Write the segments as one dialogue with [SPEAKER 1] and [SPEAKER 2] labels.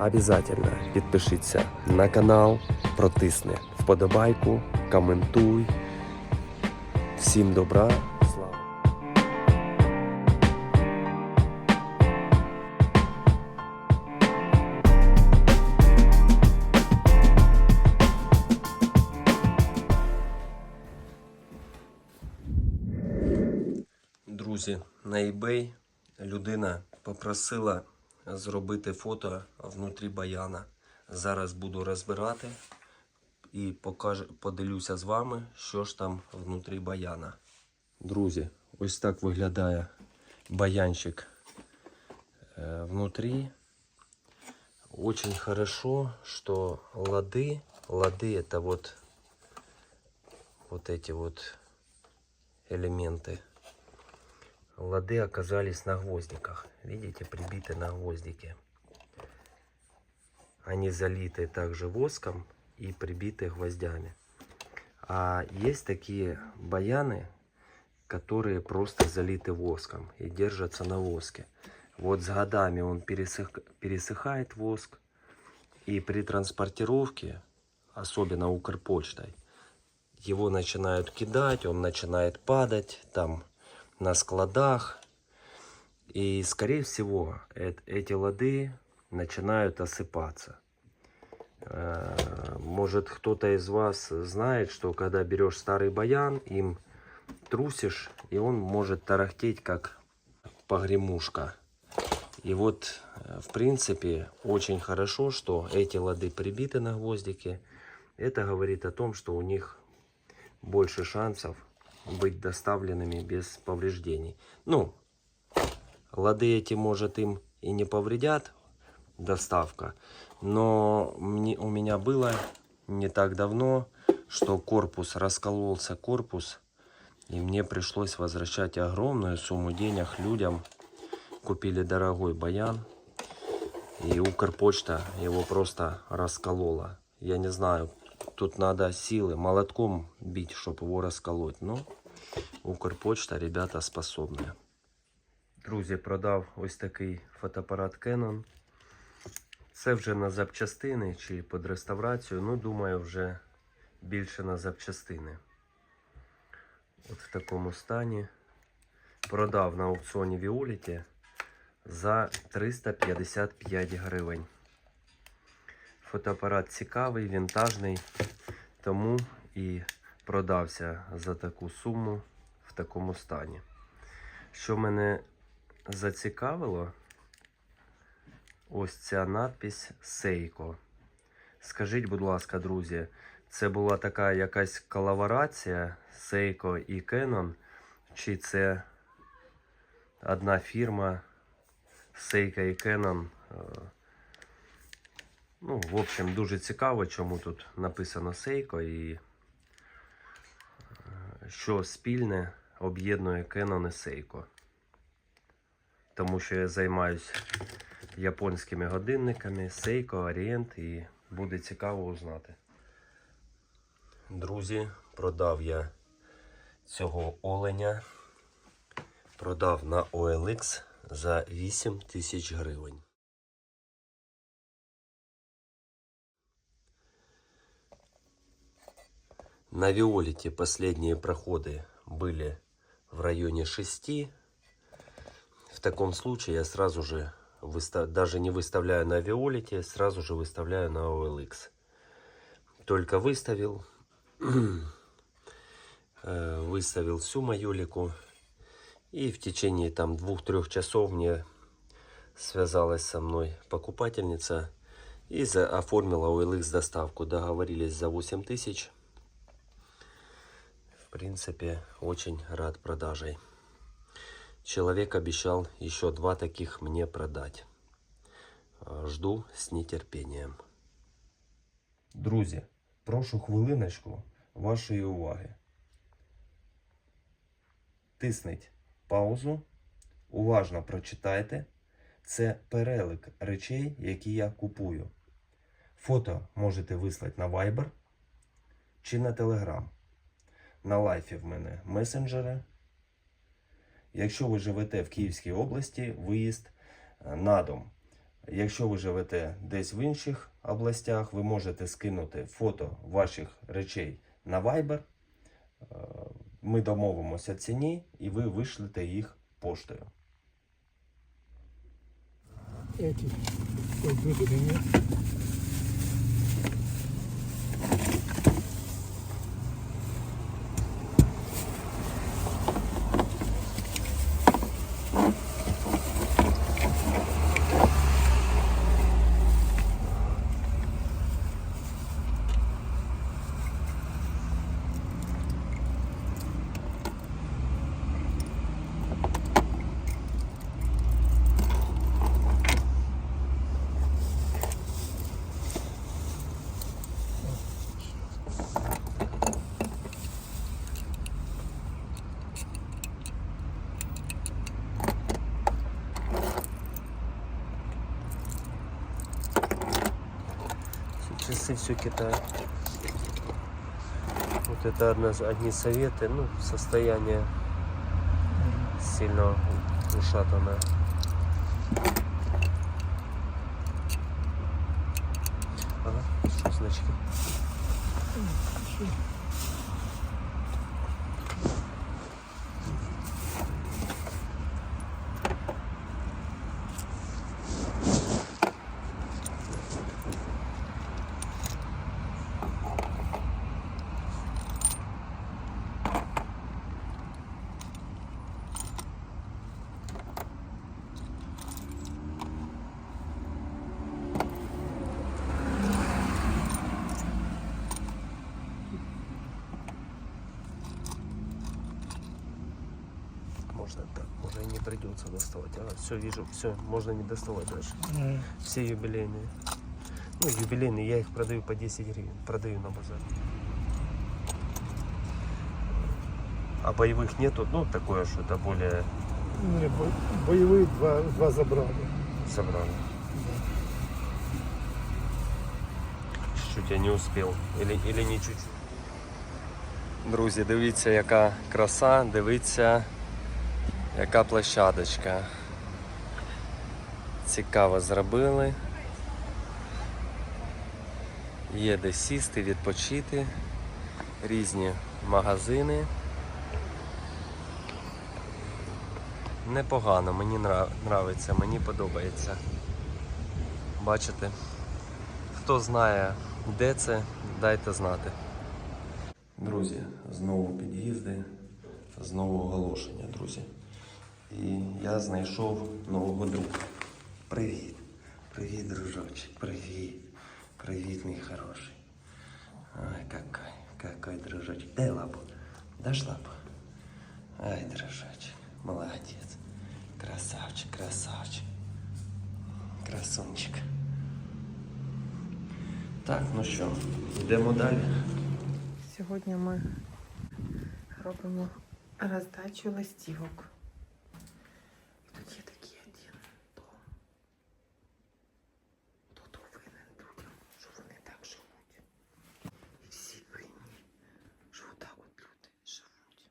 [SPEAKER 1] обязательно підпишіться на канал, протисни вподобайку, коментуй. Всім добра! Друзі, на eBay людина попросила зробити фото внутрі баяна. Зараз буду розбирати і покажу, поділюся з вами, що ж там внутрі баяна. Друзі, ось так виглядає баянчик е, внутрі. Очень хорошо, что лады, лады это вот, вот эти вот элементы. Лады оказались на гвоздиках. Видите, прибиты на гвоздики. Они залиты также воском и прибиты гвоздями. А есть такие баяны, которые просто залиты воском и держатся на воске. Вот с годами он пересых- пересыхает воск. И при транспортировке, особенно Укрпочтой, его начинают кидать, он начинает падать там на складах. И, скорее всего, эт- эти лады начинают осыпаться. Э, Может, кто-то из вас знает, что когда берешь старый баян, им трусишь, и он может тарахтеть, как погремушка. И вот, э, в принципе, очень хорошо, что эти лады прибиты на гвоздике. Это говорит о том, что у них больше шансов быть доставленными без повреждений. Ну, лады эти, может, им и не повредят, доставка, но мне, у меня было не так давно, что корпус, раскололся корпус, и мне пришлось возвращать огромную сумму денег людям. Купили дорогой баян, и Укрпочта его просто расколола. Я не знаю, тут надо силы молотком бить, чтобы его расколоть. Но Укрпочта, ребята, способні. Друзі, продав ось такий фотоапарат Canon. Це вже на запчастини чи під реставрацію. Ну, думаю, вже більше на запчастини. От в такому стані. Продав на аукціоні Віоліті за 355 гривень. Фотоапарат цікавий, вінтажний, тому і продався за таку суму в такому стані. Що мене зацікавило, ось ця надпись Сейко. Скажіть, будь ласка, друзі, це була така якась колаборація Сейко і Canon, чи це одна фірма Сейка і Canon? Ну, в общем, дуже цікаво, чому тут написано Сейко і е, що спільне об'єднує Canon і Seiko. Тому що я займаюсь японськими годинниками, Seiko, Orient і буде цікаво узнати. Друзі, продав я цього оленя. Продав на OLX за 8 тисяч гривень. На Виолете последние проходы были в районе 6. В таком случае я сразу же, выста- даже не выставляю на Виолете, сразу же выставляю на OLX. Только выставил, э, выставил всю майолику. И в течение там двух-трех часов мне связалась со мной покупательница и за, оформила OLX доставку. Договорились за 8 тысяч. Принципе, очень рад продажей. Человек обещал еще два таких мне продать. Жду с нетерпением. Друзі, прошу хвилиночку вашої уваги. Тисніть паузу, уважно прочитайте. Це перелик речей, які я купую. Фото можете вислати на Viber чи на Telegram. На лайфі в мене месенджери. Якщо ви живете в Київській області, виїзд е, на дом. Якщо ви живете десь в інших областях, ви можете скинути фото ваших речей на Viber. Е, Ми домовимося ціні і ви вишлете їх поштою.
[SPEAKER 2] Эти
[SPEAKER 1] часы, все Китай. Вот это одна, одни советы, ну, состояние сильно ушатанное. Ага, что значки? Можно так, уже и не придется доставать. Ага, все вижу, все, можно не доставать дальше.
[SPEAKER 2] М,
[SPEAKER 1] Все юбилейные. Ну, юбилейные, я их продаю по 10 гривен. Продаю на базаре. А боевых нету, ну, такое, что это более
[SPEAKER 2] Не, бо- боевые два, два забрали.
[SPEAKER 1] собрано. Чуть-чуть я не успел. Или, или не чуть-чуть. Друзі, дивіться, яка краса, дивіться, Яка площадочка. Цікаво зробили. Є де сісти, відпочити, різні магазини. Непогано, мені нрав- нравиться, мені подобається. Бачите? Хто знає, де це, дайте знати. Друзі, знову під'їзди, знову оголошення, друзі. І я знайшов нового друга. Привіт. Привіт, дружочек. Привіт. Привіт, мій хороший. Ай, какой, какой дружочек. Дай лапу. Дашь лапу? Ай, дружочек. Молодец. Красавчик, красавчик. Красунчик. Так, ну що, йдемо далі.
[SPEAKER 3] Сьогодні ми робимо роздачу листівок. Тут є такий один дом. Хто винен людям, що вони так живуть. І всі винні, що отак от люди живуть.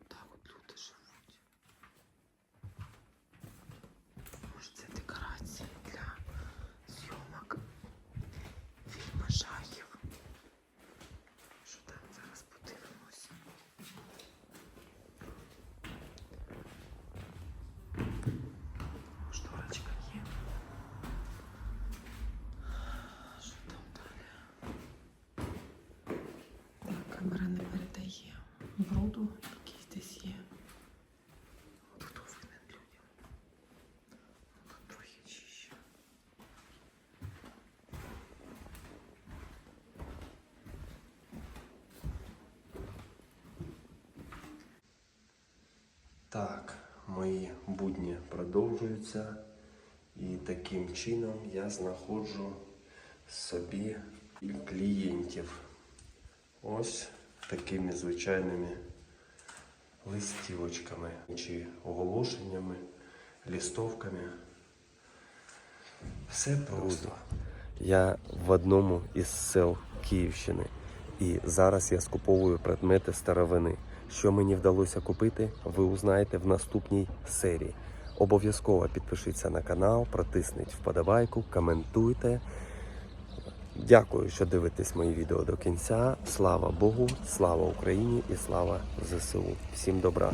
[SPEAKER 3] Отак от люди живуть. Може це декорації для зйомок фільму жахів. Що там зараз подивимося? Шторочка є. Що там далі? Так, камера не передає бруду, який здесь є. Хто винен людям? Тут трохи чище.
[SPEAKER 1] Так, мої будні продовжуються. І таким чином я знаходжу собі клієнтів. Ось такими звичайними листівочками чи оголошеннями, лістовками. Все просто. Я в одному із сел Київщини. І зараз я скуповую предмети старовини. Що мені вдалося купити, ви узнаєте в наступній серії. Обов'язково підпишіться на канал, протисніть вподобайку, коментуйте. Дякую, що дивитесь мої відео до кінця. Слава Богу, слава Україні і слава ЗСУ. Всім добра!